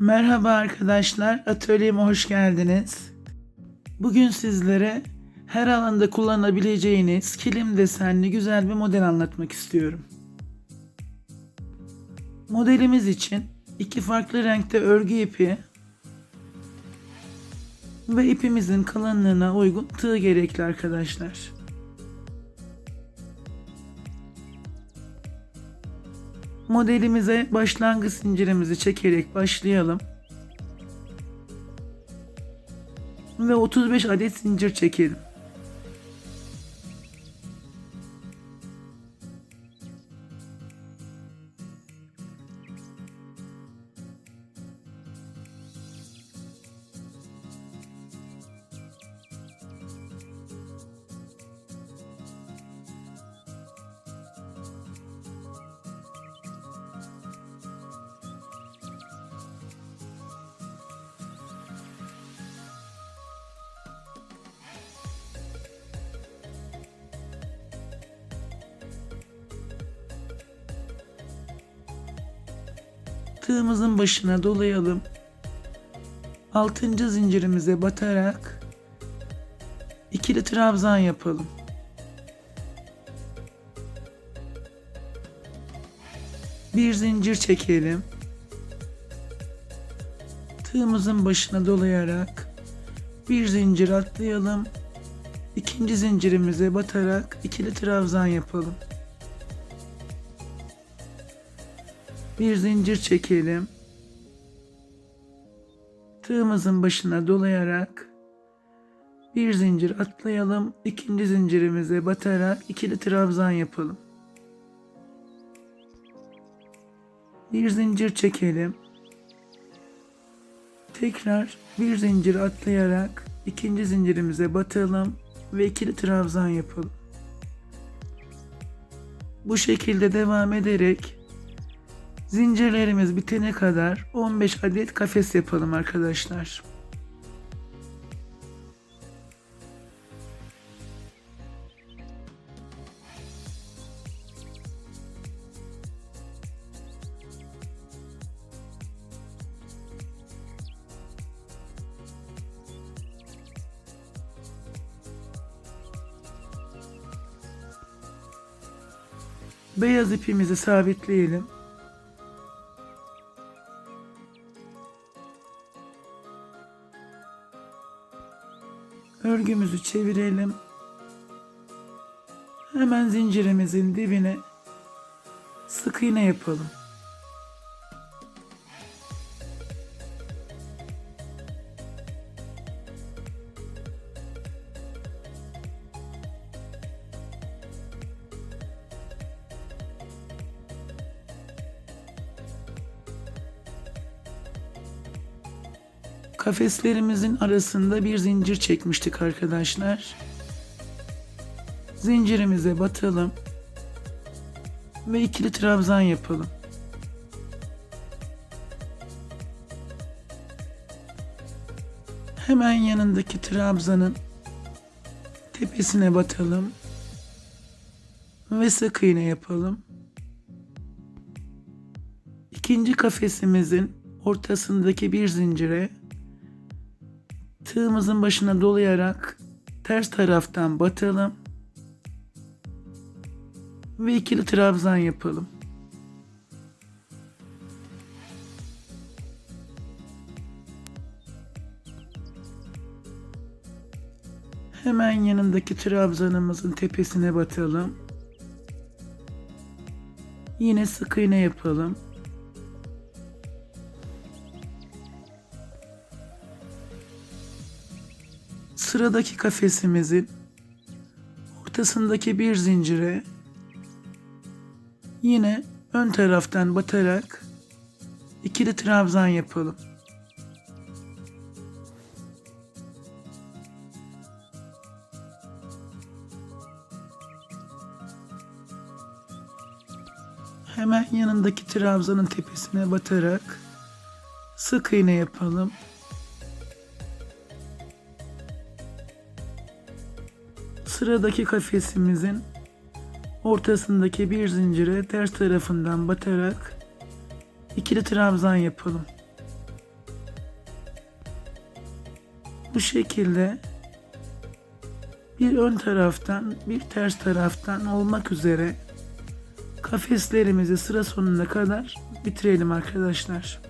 Merhaba arkadaşlar, atölyeme hoş geldiniz. Bugün sizlere her alanda kullanabileceğiniz kilim desenli güzel bir model anlatmak istiyorum. Modelimiz için iki farklı renkte örgü ipi ve ipimizin kalınlığına uygun tığ gerekli arkadaşlar. Modelimize başlangıç zincirimizi çekerek başlayalım. Ve 35 adet zincir çekelim. Başına dolayalım. Altıncı zincirimize batarak ikili trabzan yapalım. Bir zincir çekelim. Tığımızın başına dolayarak bir zincir atlayalım. İkinci zincirimize batarak ikili trabzan yapalım. Bir zincir çekelim. Tığımızın başına dolayarak bir zincir atlayalım. İkinci zincirimize batarak ikili trabzan yapalım. Bir zincir çekelim. Tekrar bir zincir atlayarak ikinci zincirimize batalım ve ikili trabzan yapalım. Bu şekilde devam ederek Zincirlerimiz bitene kadar 15 adet kafes yapalım arkadaşlar. Beyaz ipimizi sabitleyelim. Örgümüzü çevirelim. Hemen zincirimizin dibine sık iğne yapalım. Kafeslerimizin arasında bir zincir çekmiştik arkadaşlar. Zincirimize batalım ve ikili trabzan yapalım. Hemen yanındaki trabzanın tepesine batalım ve sık iğne yapalım. İkinci kafesimizin ortasındaki bir zincire tığımızın başına dolayarak ters taraftan batalım ve ikili trabzan yapalım. Hemen yanındaki trabzanımızın tepesine batalım. Yine sık iğne yapalım. Sıradaki kafesimizin ortasındaki bir zincire yine ön taraftan batarak ikili trabzan yapalım. Hemen yanındaki trabzanın tepesine batarak sık iğne yapalım. Sıradaki kafesimizin ortasındaki bir zincire ters tarafından batarak ikili trabzan yapalım. Bu şekilde bir ön taraftan bir ters taraftan olmak üzere kafeslerimizi sıra sonuna kadar bitirelim arkadaşlar.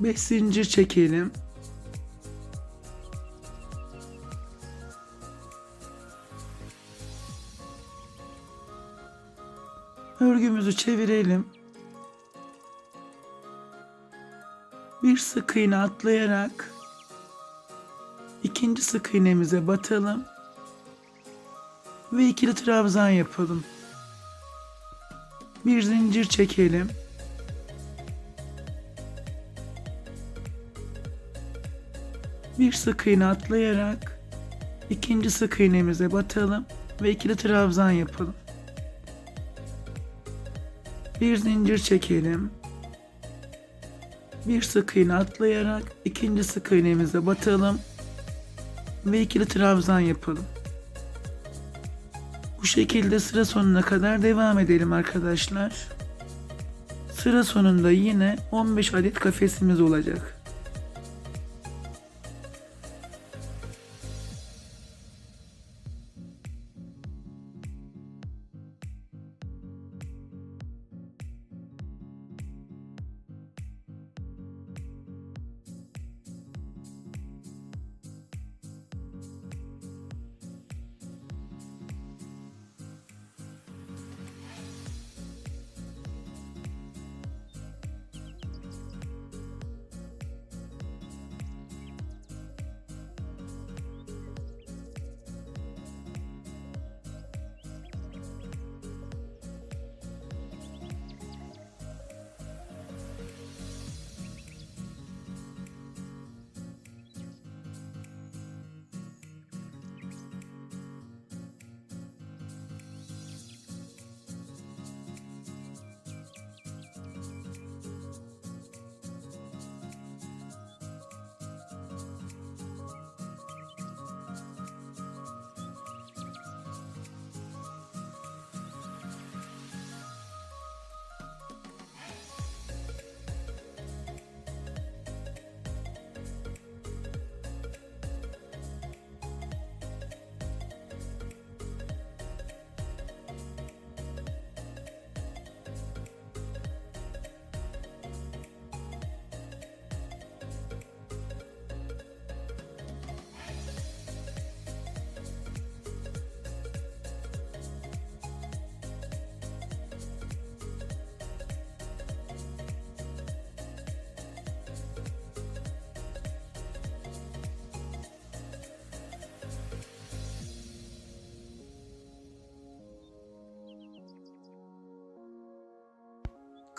5 zincir çekelim. Örgümüzü çevirelim. Bir sık iğne atlayarak ikinci sık iğnemize batalım ve ikili trabzan yapalım. Bir zincir çekelim. Sık iğne atlayarak ikinci sık iğnemize batalım ve ikili trabzan yapalım. Bir zincir çekelim. Bir sık iğne atlayarak ikinci sık iğnemize batalım ve ikili trabzan yapalım. Bu şekilde sıra sonuna kadar devam edelim arkadaşlar. Sıra sonunda yine 15 adet kafesimiz olacak.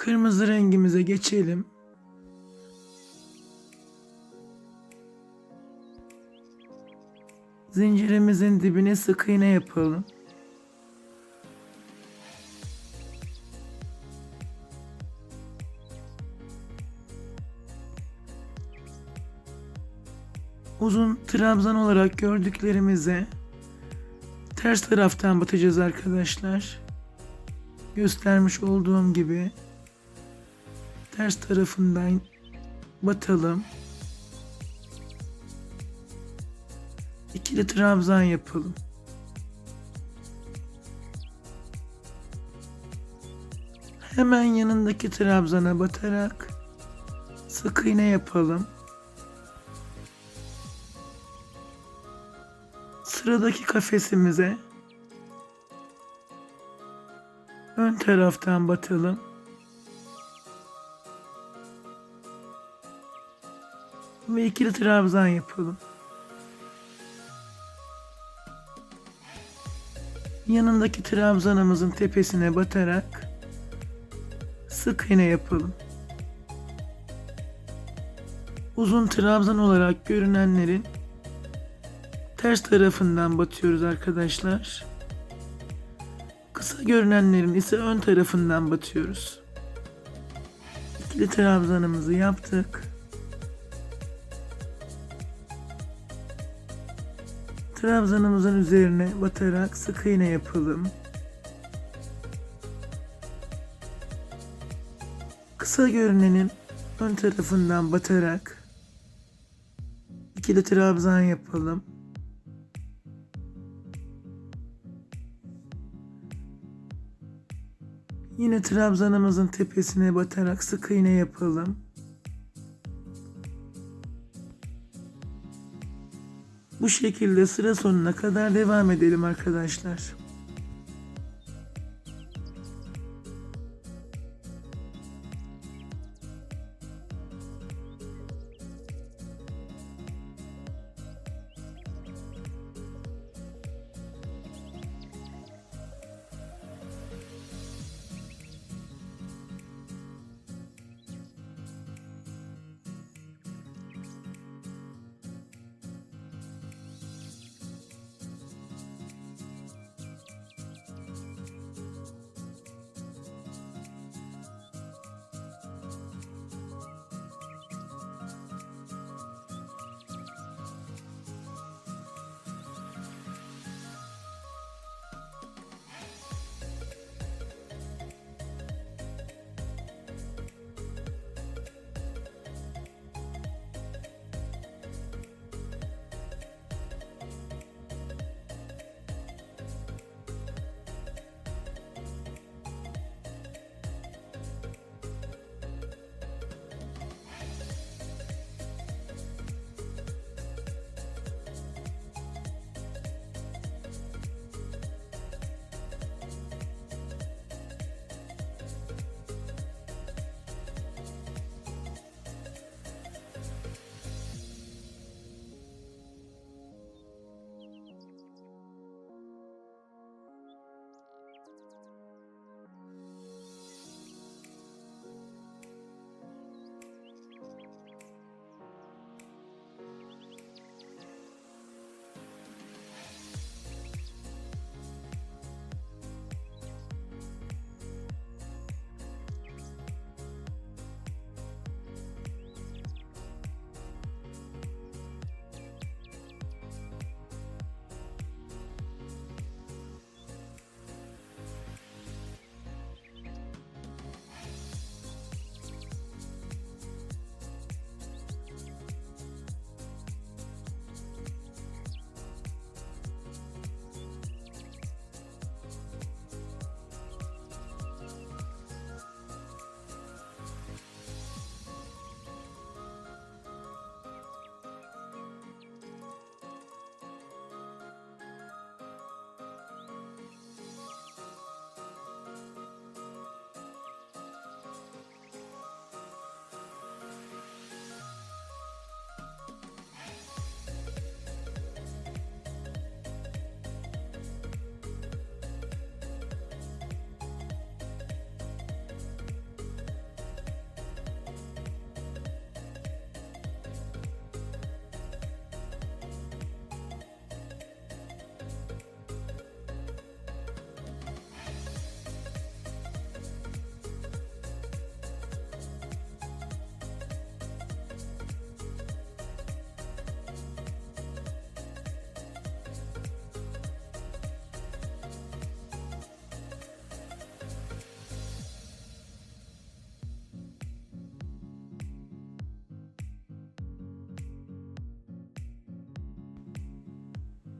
Kırmızı rengimize geçelim. Zincirimizin dibine sık iğne yapalım. Uzun trabzan olarak gördüklerimize ters taraftan batacağız arkadaşlar göstermiş olduğum gibi ters tarafından batalım. İkili trabzan yapalım. Hemen yanındaki trabzana batarak sık iğne yapalım. Sıradaki kafesimize ön taraftan batalım. Ve ikili trabzan yapalım. Yanındaki trabzanımızın tepesine batarak sık iğne yapalım. Uzun trabzan olarak görünenlerin ters tarafından batıyoruz arkadaşlar. Kısa görünenlerin ise ön tarafından batıyoruz. İkili trabzanımızı yaptık. Trabzanımızın üzerine batarak sık iğne yapalım. Kısa görünenin ön tarafından batarak ikili trabzan yapalım. Yine trabzanımızın tepesine batarak sık iğne yapalım. Bu şekilde sıra sonuna kadar devam edelim arkadaşlar.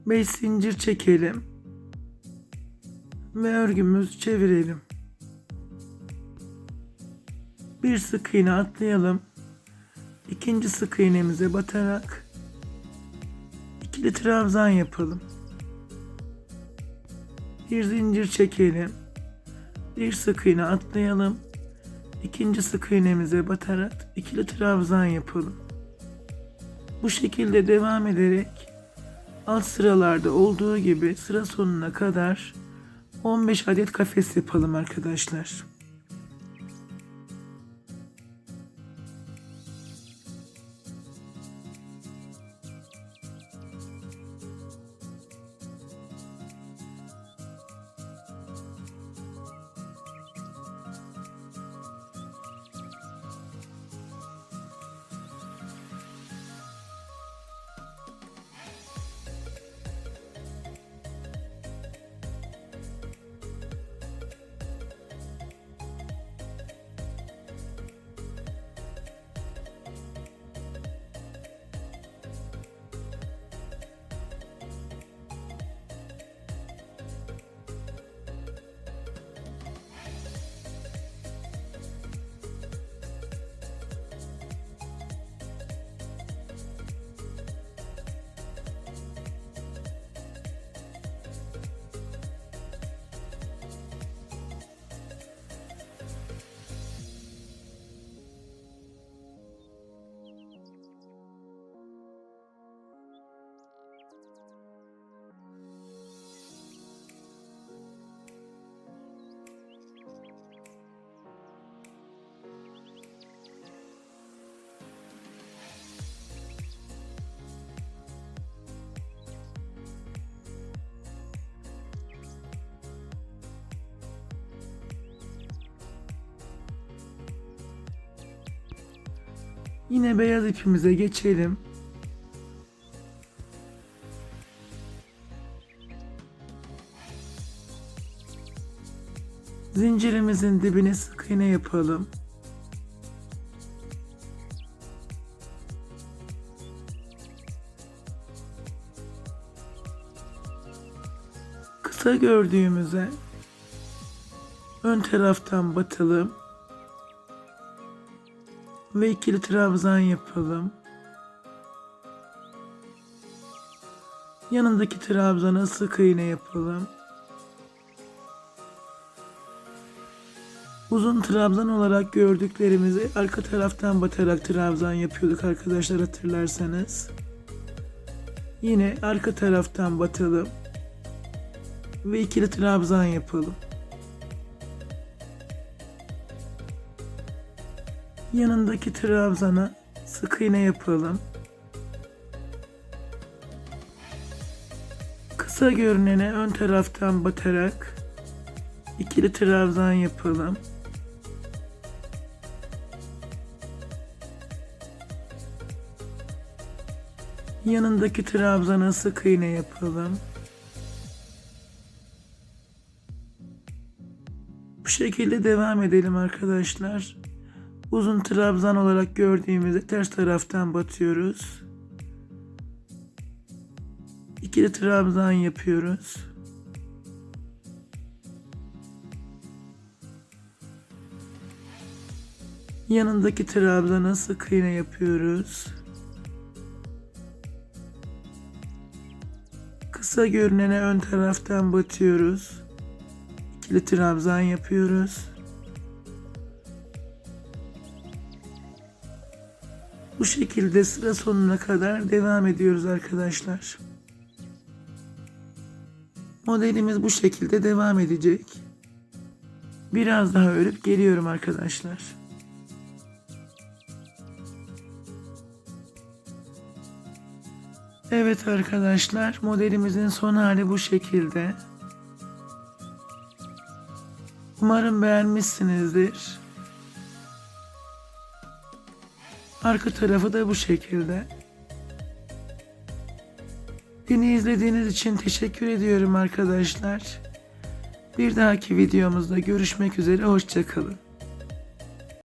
Beş zincir çekelim. Ve örgümüzü çevirelim. Bir sık iğne atlayalım. İkinci sık iğnemize batarak ikili trabzan yapalım. Bir zincir çekelim. Bir sık iğne atlayalım. İkinci sık iğnemize batarak ikili trabzan yapalım. Bu şekilde devam ederek alt sıralarda olduğu gibi sıra sonuna kadar 15 adet kafes yapalım arkadaşlar. Yine beyaz ipimize geçelim. Zincirimizin dibine sık iğne yapalım. Kısa gördüğümüze ön taraftan batalım ve ikili trabzan yapalım. Yanındaki trabzana sık iğne yapalım. Uzun trabzan olarak gördüklerimizi arka taraftan batarak trabzan yapıyorduk arkadaşlar hatırlarsanız. Yine arka taraftan batalım ve ikili trabzan yapalım. Yanındaki trabzana sık iğne yapalım. Kısa görünene ön taraftan batarak ikili trabzan yapalım. Yanındaki trabzana sık iğne yapalım. Bu şekilde devam edelim arkadaşlar. Uzun trabzan olarak gördüğümüzde ters taraftan batıyoruz. İkili trabzan yapıyoruz. Yanındaki trabzana sık iğne yapıyoruz. Kısa görünene ön taraftan batıyoruz. İkili trabzan yapıyoruz. Bu şekilde sıra sonuna kadar devam ediyoruz arkadaşlar. Modelimiz bu şekilde devam edecek. Biraz daha örüp geliyorum arkadaşlar. Evet arkadaşlar modelimizin son hali bu şekilde. Umarım beğenmişsinizdir. Arka tarafı da bu şekilde. Beni izlediğiniz için teşekkür ediyorum arkadaşlar. Bir dahaki videomuzda görüşmek üzere hoşçakalın.